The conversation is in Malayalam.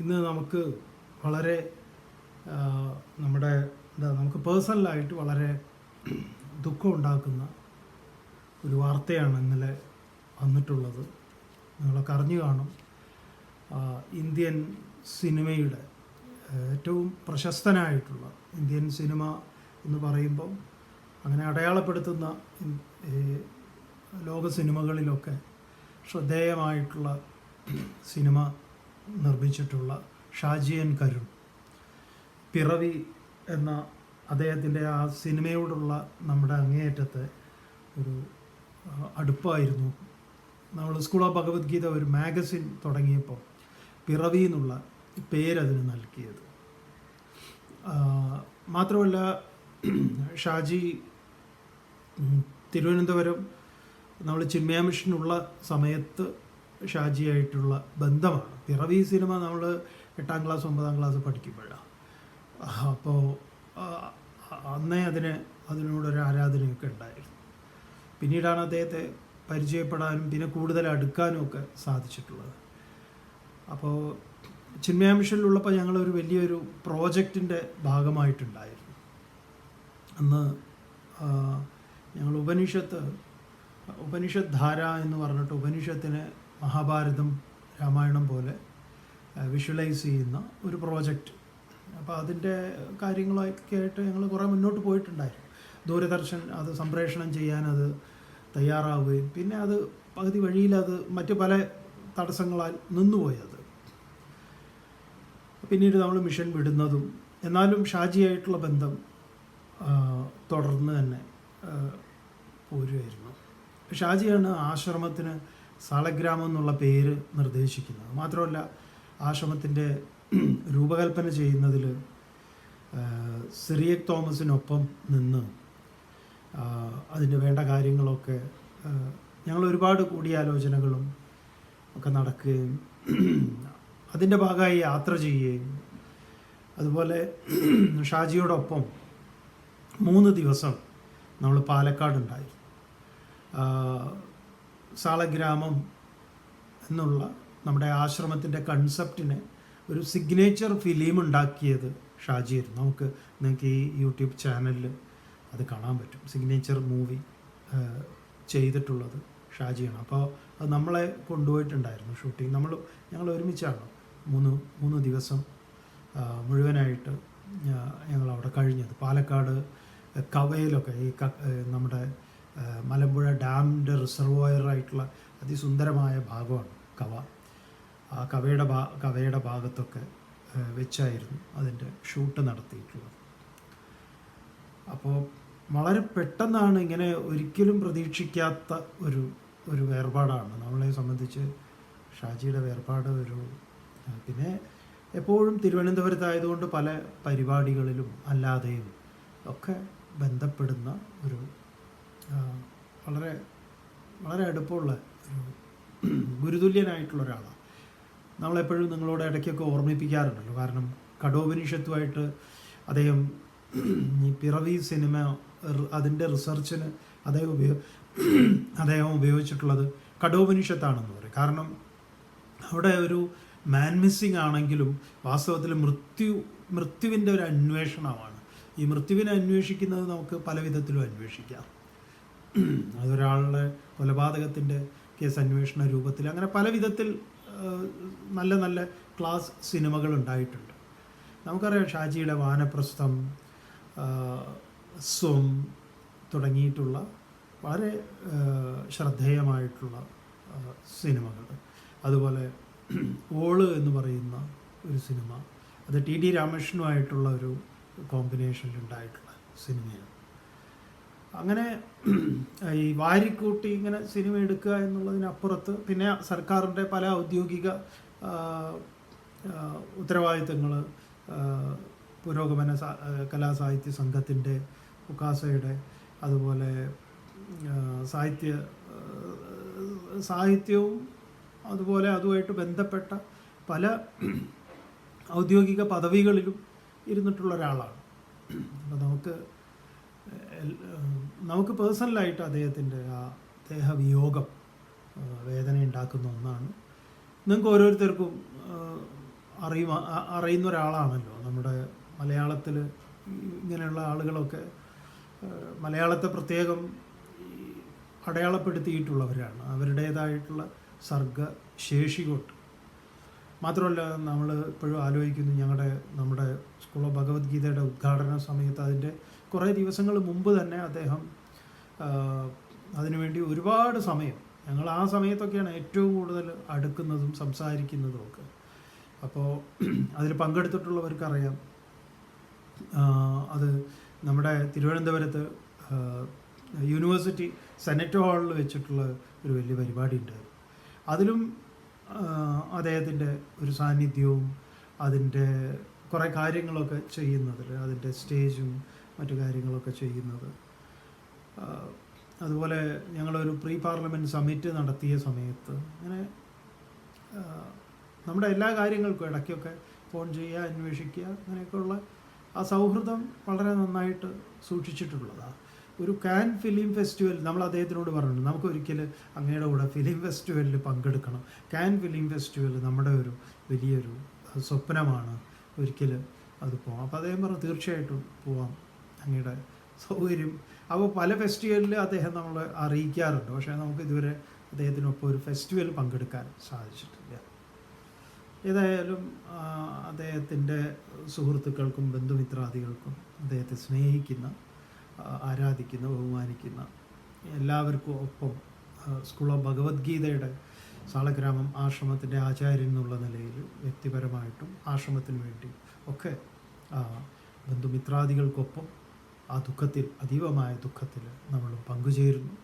ഇന്ന് നമുക്ക് വളരെ നമ്മുടെ എന്താ നമുക്ക് പേഴ്സണലായിട്ട് വളരെ ദുഃഖം ഉണ്ടാക്കുന്ന ഒരു വാർത്തയാണ് ഇന്നലെ വന്നിട്ടുള്ളത്. നിങ്ങളൊക്കെ അറിഞ്ഞു കാണും. ഇന്ത്യൻ സിനിമയുടെ ഏറ്റവും പ്രശസ്തനായിട്ടുള്ള ഇന്ത്യൻ സിനിമ എന്ന് പറയുമ്പം അങ്ങനെ അടയാളപ്പെടുത്തുന്ന ലോക സിനിമകളിലൊക്കെ ശ്രദ്ധേയമായിട്ടുള്ള സിനിമ നിർമ്മിച്ചിട്ടുള്ള ഷാജിയൻ കരുൺ. പിറവി എന്ന അദ്ദേഹത്തിന്റെ ആ സിനിമയോടുള്ള നമ്മുടെ അങ്ങേയറ്റത്തെ ഒരു അടുപ്പായിരുന്നു. നമ്മൾ സ്കൂൾ ഓഫ് ഭഗവത്ഗീത ഒരു മാഗസിൻ തുടങ്ങിയപ്പോൾ പിറവി എന്നുള്ള പേരതിന് നൽകിയത്. മാത്രമല്ല ഷാജി തിരുവനന്തപുരം നമ്മൾ ചിന്മയ മിഷനുള്ള സമയത്ത് ഷാജിയായിട്ടുള്ള ബന്ധമാണ്. പിറവി സിനിമ നമ്മൾ എട്ടാം ക്ലാസ് ഒമ്പതാം ക്ലാസ് പഠിക്കുമ്പോഴാണ് അപ്പോൾ അന്നേ അതിന് അതിനോടൊരു ആരാധനയൊക്കെ ഉണ്ടായിരുന്നു. പിന്നീടാണ് അദ്ദേഹത്തെ പരിചയപ്പെടാനും പിന്നെ കൂടുതൽ അടുക്കാനും ഒക്കെ സാധിച്ചിട്ടുള്ളത്. അപ്പോൾ ചിന്മയ മിഷനിലുള്ളപ്പോൾ ഞങ്ങളൊരു വലിയൊരു പ്രോജക്റ്റിന്റെ ഭാഗമായിട്ടുണ്ടായിരുന്നു. അന്ന് ഞങ്ങൾ ഉപനിഷത്ത് ഉപനിഷത്ത് ധാര എന്ന് പറഞ്ഞിട്ട് ഉപനിഷത്തിനെ മഹാഭാരതം രാമായണം പോലെ വിഷ്വലൈസ് ചെയ്യുന്ന ഒരു പ്രോജക്റ്റ് അപ്പോൾ അതിന്റെ കാര്യങ്ങളൊക്കെ ആയിട്ട് ഞങ്ങൾ കുറേ മുന്നോട്ട് പോയിട്ടുണ്ടായിരുന്നു. ദൂരദർശൻ അത് സംപ്രേഷണം ചെയ്യാൻ അത് തയ്യാറാവുകയും പിന്നെ അത് പകുതി വഴിയിൽ അത് മറ്റു പല തടസ്സങ്ങളാൽ നിന്നുപോയത് പിന്നീട് നമ്മൾ മിഷൻ വിടുന്നതും എന്നാലും ഷാജിയായിട്ടുള്ള ബന്ധം തുടർന്ന് തന്നെ പോരുമായിരുന്നു ഷാജിയാണ് ആശ്രമത്തിന് സാളഗ്രാമം എന്നുള്ള പേര് നിർദ്ദേശിക്കുന്നത്. മാത്രമല്ല ആശ്രമത്തിന്റെ രൂപകൽപ്പന ചെയ്യുന്നതിൽ സിറിയക് തോമസിനൊപ്പം നിന്ന് അതിന് വേണ്ട കാര്യങ്ങളൊക്കെ ഞങ്ങൾ ഒരുപാട് കൂടിയാലോചനകളും ഒക്കെ നടക്കുകയും അതിന്റെ ഭാഗമായി യാത്ര ചെയ്യുകയും അതുപോലെ ഷാജിയോടൊപ്പം മൂന്ന് ദിവസം നമ്മൾ പാലക്കാടുണ്ടായിരുന്നു. സാളഗ്രാമം എന്നുള്ള നമ്മുടെ ആശ്രമത്തിന്റെ കൺസെപ്റ്റിനെ ഒരു സിഗ്നേച്ചർ ഫിലിം ഉണ്ടാക്കിയത് ഷാജിയായിരുന്നു നമുക്ക് നിങ്ങൾക്ക് ഈ യൂട്യൂബ് ചാനലിൽ അത് കാണാൻ പറ്റും. സിഗ്നേച്ചർ മൂവി ചെയ്തിട്ടുള്ളത് ഷാജിയാണ്. അപ്പോൾ അത് നമ്മളെ കൊണ്ടുപോയിട്ടുണ്ടായിരുന്നു ഷൂട്ടിങ് നമ്മൾ ഞങ്ങൾ ഒരുമിച്ചാണ് മൂന്ന് മൂന്ന് ദിവസം മുഴുവനായിട്ട് ഞങ്ങൾ അവിടെ കഴിഞ്ഞത്. പാലക്കാട് കവയിലൊക്കെ ഈ നമ്മുടെ മലമ്പുഴ ഡാമിന്റെ റിസർവോയറായിട്ടുള്ള അതിസുന്ദരമായ ഭാഗമാണ് കവ. ആ കവയുടെ ഭാ കവയുടെ ഭാഗത്തൊക്കെ വെച്ചായിരുന്നു അതിന്റെ ഷൂട്ട് നടത്തിയിട്ടുള്ളത്. അപ്പോൾ വളരെ പെട്ടെന്നാണ് ഇങ്ങനെ ഒരിക്കലും പ്രതീക്ഷിക്കാത്ത ഒരു ഒരു വേർപാടാണ്. നമ്മളെ സംബന്ധിച്ച് ഷാജിയുടെ വേർപാട് ഒരു പിന്നെ എപ്പോഴും തിരുവനന്തപുരത്തായതുകൊണ്ട് പല പരിപാടികളിലും അല്ലാതെയും ഒക്കെ ബന്ധപ്പെടുന്ന ഒരു വളരെ വളരെ അടുപ്പമുള്ള ഒരു ഗുരുതുല്യനായിട്ടുള്ള ഒരാളാണ്. നമ്മളെപ്പോഴും നിങ്ങളോട് ഇടയ്ക്കൊക്കെ ഓർമ്മിപ്പിക്കാറുണ്ടല്ലോ. കാരണം കടോപനിഷത്തുമായിട്ട് അദ്ദേഹം ഈ പിറവി സിനിമ അതിന്റെ റിസർച്ചിന് അദ്ദേഹം ഉപയോഗ അദ്ദേഹം ഉപയോഗിച്ചിട്ടുള്ളത് കടോപനിഷത്താണെന്ന് പറയും. കാരണം അവിടെ ഒരു മാൻ മിസ്സിങ് ആണെങ്കിലും വാസ്തവത്തിൽ മൃത്യു മൃത്യുവിന്റെ ഒരു അന്വേഷണമാണ്. ഈ മൃത്യുവിനെ അന്വേഷിക്കുന്നത് നമുക്ക് പല വിധത്തിലും അന്വേഷിക്കാം. അതൊരാളുടെ കൊലപാതകത്തിന്റെ കേസ് അന്വേഷണ രൂപത്തിൽ അങ്ങനെ പല വിധത്തിൽ നല്ല നല്ല ക്ലാസ് സിനിമകൾ ഉണ്ടായിട്ടുണ്ട്. നമുക്കറിയാം ഷാജിയുടെ വാനപ്രസ്ഥം സ്വം തുടങ്ങിയിട്ടുള്ള വളരെ ശ്രദ്ധേയമായിട്ടുള്ള സിനിമകൾ. അതുപോലെ ഓൾ എന്ന് പറയുന്ന ഒരു സിനിമ അത് ടി ഡി രാമകൃഷ്ണനുമായിട്ടുള്ള ഒരു കോമ്പിനേഷനിൽ ഉണ്ടായിട്ടുള്ള സിനിമയാണ്. അങ്ങനെ ഈ വാരിക്കൂട്ടി ഇങ്ങനെ സിനിമ എടുക്കുക എന്നുള്ളതിനപ്പുറത്ത് പിന്നെ സർക്കാരിന്റെ പല ഔദ്യോഗിക ഉത്തരവാദിത്തങ്ങൾ പുരോഗമന കലാസാഹിത്യ സംഘത്തിന്റെ ഉക്കാസയുടെ അതുപോലെ സാഹിത്യ സാഹിത്യവും അതുപോലെ അതുമായിട്ട് ബന്ധപ്പെട്ട പല ഔദ്യോഗിക പദവികളിലും ഇരുന്നിട്ടുള്ള ഒരാളാണ്. അപ്പം നമുക്ക് നമുക്ക് പേഴ്സണലായിട്ട് അദ്ദേഹത്തിന്റെ ആ ദേഹവിയോഗം വേദന ഉണ്ടാക്കുന്ന ഒന്നാണ്. നിങ്ങൾക്ക് ഓരോരുത്തർക്കും അറിയുക അറിയുന്ന ഒരാളാണല്ലോ. നമ്മുടെ മലയാളത്തിൽ ഇങ്ങനെയുള്ള ആളുകളൊക്കെ മലയാളത്തെ പ്രത്യേകം അടയാളപ്പെടുത്തിയിട്ടുള്ളവരാണ്. അവരുടേതായിട്ടുള്ള സർഗ ശേഷി കൊണ്ട് മാത്രമല്ല നമ്മൾ ഇപ്പോഴും ആലോചിക്കുന്നു ഞങ്ങളുടെ നമ്മുടെ സ്കൂൾ ഓഫ് ഭഗവത്ഗീതയുടെ ഉദ്ഘാടന സമയത്ത് അതിന്റെ കുറേ ദിവസങ്ങൾ മുമ്പ് തന്നെ അദ്ദേഹം അതിനുവേണ്ടി ഒരുപാട് സമയം ഞങ്ങൾ ആ സമയത്തൊക്കെയാണ് ഏറ്റവും കൂടുതൽ അടുക്കുന്നതും സംസാരിക്കുന്നതും ഒക്കെ. അപ്പോൾ അതിൽ പങ്കെടുത്തിട്ടുള്ളവർക്കറിയാം അത് നമ്മുടെ തിരുവനന്തപുരത്ത് യൂണിവേഴ്സിറ്റി സെനറ്റ് ഹാളിൽ വെച്ചിട്ടുള്ള ഒരു വലിയ പരിപാടി ഉണ്ടായിരുന്നു. അതിലും അദ്ദേഹത്തിന്റെ ഒരു സാന്നിധ്യവും അതിന്റെ കുറേ കാര്യങ്ങളൊക്കെ ചെയ്യുന്നതിൽ അതിന്റെ സ്റ്റേജും മറ്റു കാര്യങ്ങളൊക്കെ ചെയ്യുന്നത്. അതുപോലെ ഞങ്ങളൊരു പ്രീ പാർലമെന്റ് സമ്മിറ്റ് നടത്തിയ സമയത്ത് അങ്ങനെ നമ്മുടെ എല്ലാ കാര്യങ്ങൾക്കും ഇടയ്ക്കൊക്കെ ഫോൺ ചെയ്യുക അന്വേഷിക്കുക അങ്ങനെയൊക്കെയുള്ള ആ സൗഹൃദം വളരെ നന്നായിട്ട് സൂക്ഷിച്ചിട്ടുള്ളതാണ് ഒരു കാൻ ഫിലിം ഫെസ്റ്റിവൽ നമ്മൾ അദ്ദേഹത്തിനോട് പറഞ്ഞു നമുക്ക് ഒരിക്കൽ അങ്ങയുടെ കൂടെ ഫിലിം ഫെസ്റ്റിവലിൽ പങ്കെടുക്കണം. കാൻ ഫിലിം ഫെസ്റ്റിവൽ നമ്മുടെ ഒരു വലിയൊരു സ്വപ്നമാണ്. ഒരിക്കൽ അത് പോകാം അപ്പോൾ അദ്ദേഹം പറഞ്ഞു തീർച്ചയായിട്ടും പോവാം. അങ്ങയുടെ സൗകര്യം. അപ്പോൾ പല ഫെസ്റ്റിവലിൽ അദ്ദേഹം നമ്മളെ അറിയിക്കാറുണ്ട്. പക്ഷേ നമുക്ക് ഇതുവരെ അദ്ദേഹത്തിനൊപ്പം ഒരു ഫെസ്റ്റിവൽ പങ്കെടുക്കാൻ സാധിച്ചിട്ടില്ല. ഏതായാലും അദ്ദേഹത്തിന്റെ സുഹൃത്തുക്കൾക്കും ബന്ധുമിത്രാദികൾക്കും അദ്ദേഹത്തെ സ്നേഹിക്കുന്ന ആരാധിക്കുന്ന ബഹുമാനിക്കുന്ന എല്ലാവർക്കും ഒപ്പം സ്കൂൾ ഓഫ് ഭഗവത്ഗീതയുടെ സാളഗ്രാമം ആശ്രമത്തിന്റെ ആചാര്യൻ എന്നുള്ള നിലയിൽ വ്യക്തിപരമായിട്ടും ആശ്രമത്തിന് വേണ്ടി ഒക്കെ ബന്ധുമിത്രാദികൾക്കൊപ്പം ആ ദുഃഖത്തിൽ അതീവമായ ദുഃഖത്തിൽ നമ്മൾ പങ്കുചേരുന്നു.